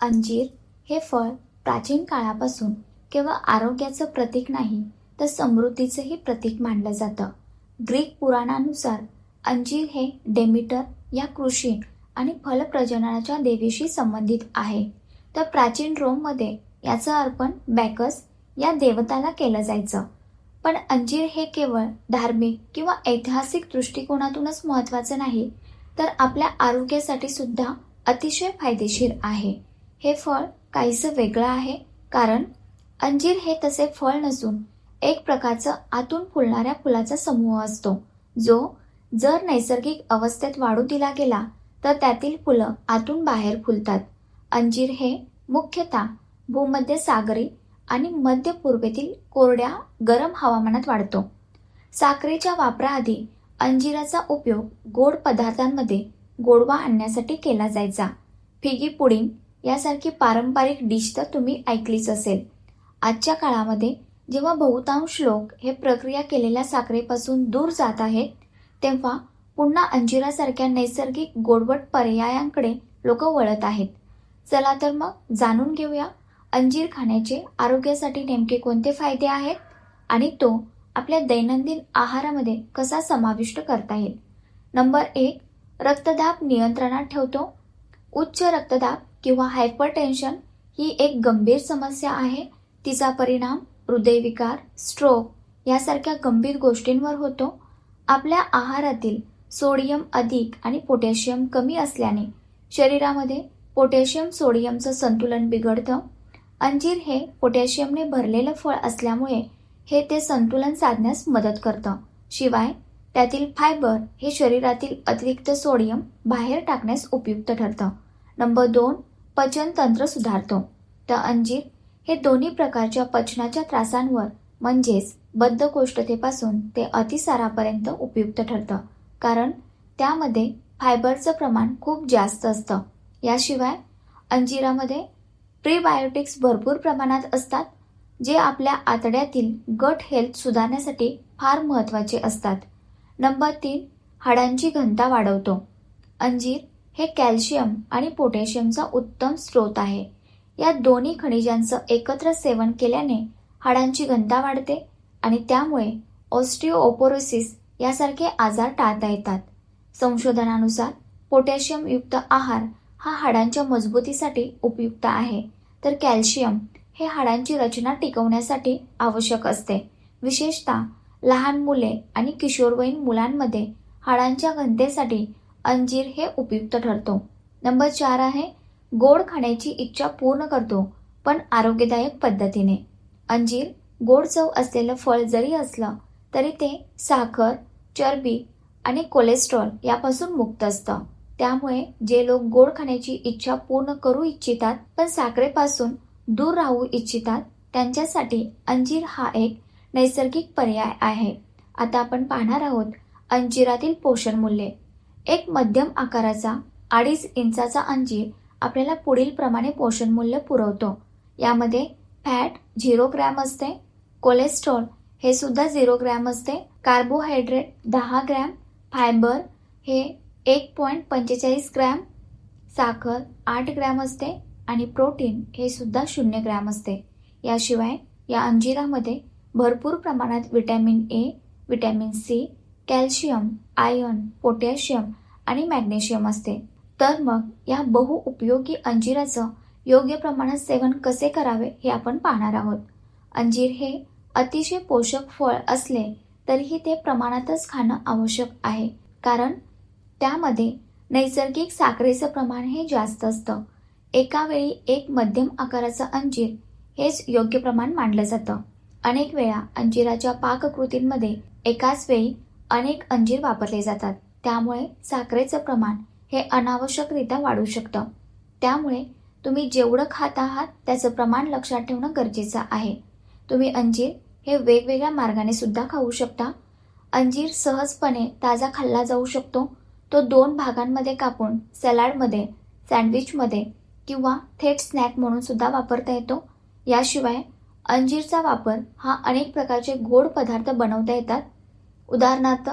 अंजीर हे फळ प्राचीन काळापासून केवळ आरोग्याचं प्रतीक नाही तर समृद्धीचंही प्रतीक मानलं जातं. ग्रीक पुराणानुसार अंजीर हे डेमिटर या कृषी आणि फलप्रजननाच्या देवीशी संबंधित आहे. तर प्राचीन रोममध्ये याचं अर्पण बॅकस या देवताला केलं जायचं. पण अंजीर हे केवळ धार्मिक किंवा ऐतिहासिक दृष्टिकोनातूनच महत्त्वाचं नाही तर आपल्या आरोग्यासाठी सुद्धा अतिशय फायदेशीर आहे. हे फळ काहीसं वेगळं आहे कारण अंजीर हे तसे फळ नसून एक प्रकारचं आतून फुलणाऱ्या फुलाचा समूह असतो जो जर नैसर्गिक अवस्थेत वाढू दिला गेला तर त्यातील फुलं आतून बाहेर फुलतात. अंजीर हे मुख्यतः भूमध्य सागरी आणि मध्य पूर्वेतील कोरड्या गरम हवामानात वाढतो. साखरेच्या वापराआधी अंजिराचा उपयोग गोड पदार्थांमध्ये गोडवा आणण्यासाठी केला जायचा. फिगी पुडिंग यासारखी पारंपरिक डिश तर तुम्ही ऐकलीच असेल. आजच्या काळामध्ये जेव्हा बहुतांश लोक हे प्रक्रिया केलेल्या साखरेपासून दूर जात आहेत तेव्हा पुन्हा अंजिरासारख्या नैसर्गिक गोडवट पर्यायांकडे लोक वळत आहेत. चला तर मग जाणून घेऊया अंजीर खाण्याचे आरोग्यासाठी नेमके कोणते फायदे आहेत आणि तो आपल्या दैनंदिन आहारामध्ये कसा समाविष्ट करता येईल. नंबर एक रक्तदाब नियंत्रणात ठेवतो. उच्च रक्तदाब किंवा हायपरटेन्शन ही एक गंभीर समस्या आहे. तिचा परिणाम हृदयविकार स्ट्रोक यासारख्या गंभीर गोष्टींवर होतो. आपल्या आहारातील सोडियम अधिक आणि पोटॅशियम कमी असल्याने शरीरामध्ये पोटॅशियम सोडियमचं संतुलन बिघडतं. अंजीर हे पोटॅशियमने भरलेलं फळ असल्यामुळे हे ते संतुलन साधण्यास मदत करतं. शिवाय त्यातील फायबर हे शरीरातील अतिरिक्त सोडियम बाहेर टाकण्यास उपयुक्त ठरतं. नंबर दोन पचनतंत्र सुधारतो. तर अंजीर हे दोन्ही प्रकारच्या पचनाच्या त्रासांवर म्हणजेच बद्धकोष्ठतेपासून ते अतिसारापर्यंत उपयुक्त ठरतं. कारण त्यामध्ये फायबरचं प्रमाण खूप जास्त असतं. याशिवाय अंजिरामध्ये प्रीबायोटिक्स भरपूर प्रमाणात असतात जे आपल्या आतड्यातील गट हेल्थ सुधारण्यासाठी फार महत्त्वाचे असतात. नंबर तीन हाडांची घनता वाढवतो. अंजीर हे कॅल्शियम आणि पोटॅशियमचा उत्तम स्रोत आहे. या दोन्ही खनिजांचं एकत्र सेवन केल्याने हाडांची घनता वाढते आणि त्यामुळे ऑस्टिओपोरोसिस यासारखे आजार टाळता येतात. संशोधनानुसार पोटॅशियमयुक्त आहार हा हाडांच्या मजबूतीसाठी उपयुक्त आहे. तर कॅल्शियम हे हाडांची रचना टिकवण्यासाठी आवश्यक असते. विशेषतः लहान मुले आणि किशोरवयीन मुलांमध्ये हाडांच्या घनतेसाठी अंजीर हे उपयुक्त ठरतो. नंबर चार आहे गोड खाण्याची इच्छा पूर्ण करतो पण आरोग्यदायक पद्धतीने. अंजीर गोड चव असलेलं फळ जरी असलं तरी ते साखर चरबी आणि कोलेस्ट्रॉल यापासून मुक्त असतं. त्यामुळे जे लोक गोड खाण्याची इच्छा पूर्ण करू इच्छितात पण साखरेपासून दूर राहू इच्छितात त्यांच्यासाठी अंजीर हा एक नैसर्गिक पर्याय आहे. आता आपण पाहणार आहोत अंजिरातील पोषण मूल्ये. एक मध्यम आकाराचा अडीच इंचाचा अंजीर आपल्याला पुढील प्रमाणे पोषण मूल्य पुरवतो. यामध्ये फॅट झिरो ग्रॅम असते कोलेस्ट्रॉल हे सुद्धा झिरो ग्रॅम असते कार्बोहायड्रेट दहा ग्रॅम फायबर हे एक पॉईंट पंचेचाळीस ग्रॅम साखर आठ ग्रॅम असते आणि प्रोटीन हे सुद्धा शून्य ग्रॅम असते. याशिवाय या अंजिरामध्ये भरपूर प्रमाणात vitamin A vitamin C calcium iron potassium आणि मॅग्नेशियम असते. तर मग या बहुउपयोगी अंजिराचं योग्य प्रमाणात सेवन कसे करावे हे आपण पाहणार आहोत. अंजीर हे अतिशय पोषक फळ असले तरीही ते प्रमाणातच खाणं आवश्यक आहे. कारण त्यामध्ये नैसर्गिक साखरेचं प्रमाण हे जास्त असतं. एका वेळी एक मध्यम आकाराचं अंजीर हेच योग्य प्रमाण मानलं जातं. अनेक वेळा अंजिराच्या पाककृतींमध्ये एकाच वेळी अनेक अंजीर वापरले जातात. त्यामुळे साखरेचं प्रमाण हे अनावश्यकरित्या वाढू शकतं. त्यामुळे तुम्ही जेवढं खात आहात त्याचं प्रमाण लक्षात ठेवणं गरजेचं आहे. तुम्ही अंजीर हे वेगवेगळ्या मार्गाने सुद्धा खाऊ शकता. अंजीर सहजपणे ताजा खाल्ला जाऊ शकतो. तो दोन भागांमध्ये कापून सॅलाडमध्ये सँडविचमध्ये किंवा थेट स्नॅक म्हणून सुद्धा वापरता येतो. याशिवाय अंजीरचा वापर हा अनेक प्रकारचे गोड पदार्थ बनवता येतात. उदाहरणार्थ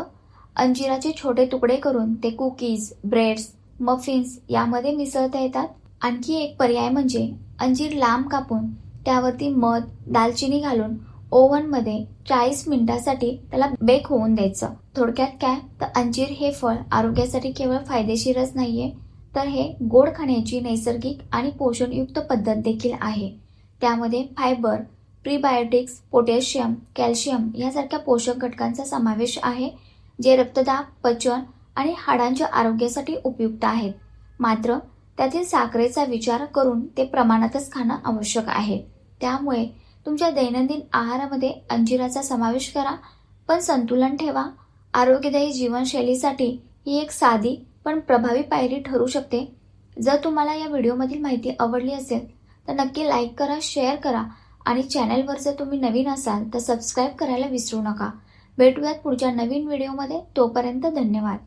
अंजिराचे छोटे तुकडे करून ते कुकीज ब्रेड्स मफिन्स यामध्ये मिसळता येतात. आणखी एक पर्याय म्हणजे अंजीर लांब कापून त्यावरती मध दालचिनी घालून ओव्हनमध्ये चाळीस मिनिटासाठी त्याला बेक होऊन द्यायचं. थोडक्यात काय? तर अंजीर हे फळ आरोग्यासाठी केवळ फायदेशीरच नाहीये तर हे गोड खाण्याची नैसर्गिक आणि पोषणयुक्त पद्धत देखील आहे. त्यामध्ये फायबर प्रीबायोटिक्स पोटॅशियम कॅल्शियम यासारख्या पोषक घटकांचा समावेश आहे जे रक्तदाब पचन आणि हाडांच्या आरोग्यासाठी उपयुक्त आहेत मात्र त्यातील साखरेचा विचार करून ते प्रमाणातच खाणं आवश्यक आहे. त्यामुळे तुमच्या दैनंदिन आहारामध्ये अंजिराचा समावेश करा पण संतुलन ठेवा. आरोग्यदायी जीवनशैलीसाठी ही एक साधी पण प्रभावी पायरी ठरू शकते. जर तुम्हाला या व्हिडिओमधील माहिती आवडली असेल तर नक्की लाईक करा शेअर करा आणि चॅनलवर जर तुम्ही नवीन असाल तर सबस्क्राईब करायला विसरू नका. भेटूयात पुढच्या नवीन व्हिडिओमध्ये. तोपर्यंत धन्यवाद.